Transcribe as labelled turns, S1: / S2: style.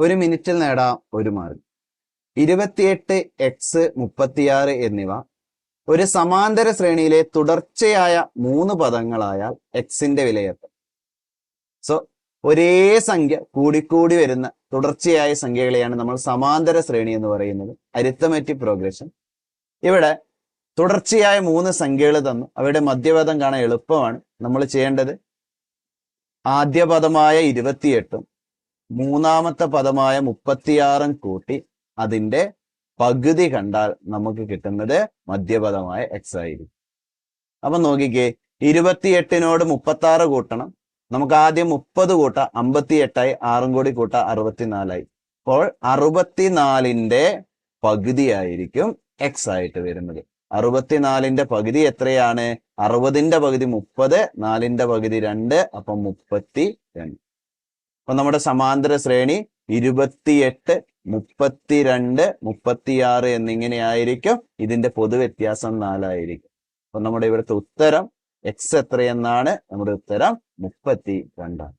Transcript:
S1: ഒരു മിനിറ്റിൽ നേടാം ഒരു മാർക്ക് ഇരുപത്തിയെട്ട് എക്സ് മുപ്പത്തിയാറ് എന്നിവ. ഒരു സമാന്തര ശ്രേണിയിലെ തുടർച്ചയായ മൂന്ന് പദങ്ങളായാൽ എക്സിന്റെ വിലയെത്തും സോ ഒരേ സംഖ്യ കൂടിക്കൂടി വരുന്ന തുടർച്ചയായ സംഖ്യകളെയാണ് നമ്മൾ സമാന്തര ശ്രേണി എന്ന് പറയുന്നത്. Arithmetic progression. ഇവിടെ തുടർച്ചയായ മൂന്ന് സംഖ്യകൾ തന്നു. അവയുടെ മധ്യപദം കാണാൻ എളുപ്പമാണ്. നമ്മൾ ചെയ്യേണ്ടത് ആദ്യ പദമായ ഇരുപത്തിയെട്ടും മൂന്നാമത്തെ പദമായ മുപ്പത്തിയാറും കൂട്ടി അതിന്റെ പകുതി കണ്ടാൽ നമുക്ക് കിട്ടുന്നത് മധ്യപദമായ എക്സ് ആയിരിക്കും. അപ്പൊ നോക്കിക്കേ ഇരുപത്തിയെട്ടിനോട് മുപ്പത്തി ആറ് കൂട്ടണം. നമുക്ക് ആദ്യം മുപ്പത് കൂട്ട അമ്പത്തി എട്ടായി ആറും കൂടി കൂട്ട അറുപത്തിനാലായി. അപ്പോൾ അറുപത്തിനാലിന്റെ പകുതിയായിരിക്കും എക്സ് ആയിട്ട് വരുന്നത്. അറുപത്തിനാലിന്റെ പകുതി എത്രയാണ്? അറുപതിന്റെ പകുതി മുപ്പത് നാലിന്റെ പകുതി രണ്ട് അപ്പം മുപ്പത്തി രണ്ട് അപ്പൊ നമ്മുടെ സമാന്തര ശ്രേണി ഇരുപത്തിയെട്ട് മുപ്പത്തിരണ്ട് മുപ്പത്തിയാറ് എന്നിങ്ങനെയായിരിക്കും ഇതിന്റെ പൊതുവ്യത്യാസം നാലായിരിക്കും. അപ്പൊ നമ്മുടെ ഇവിടുത്തെ ഉത്തരം എക്സ് എത്രയെന്നാണ്? നമ്മുടെ ഉത്തരം മുപ്പത്തി രണ്ടാണ്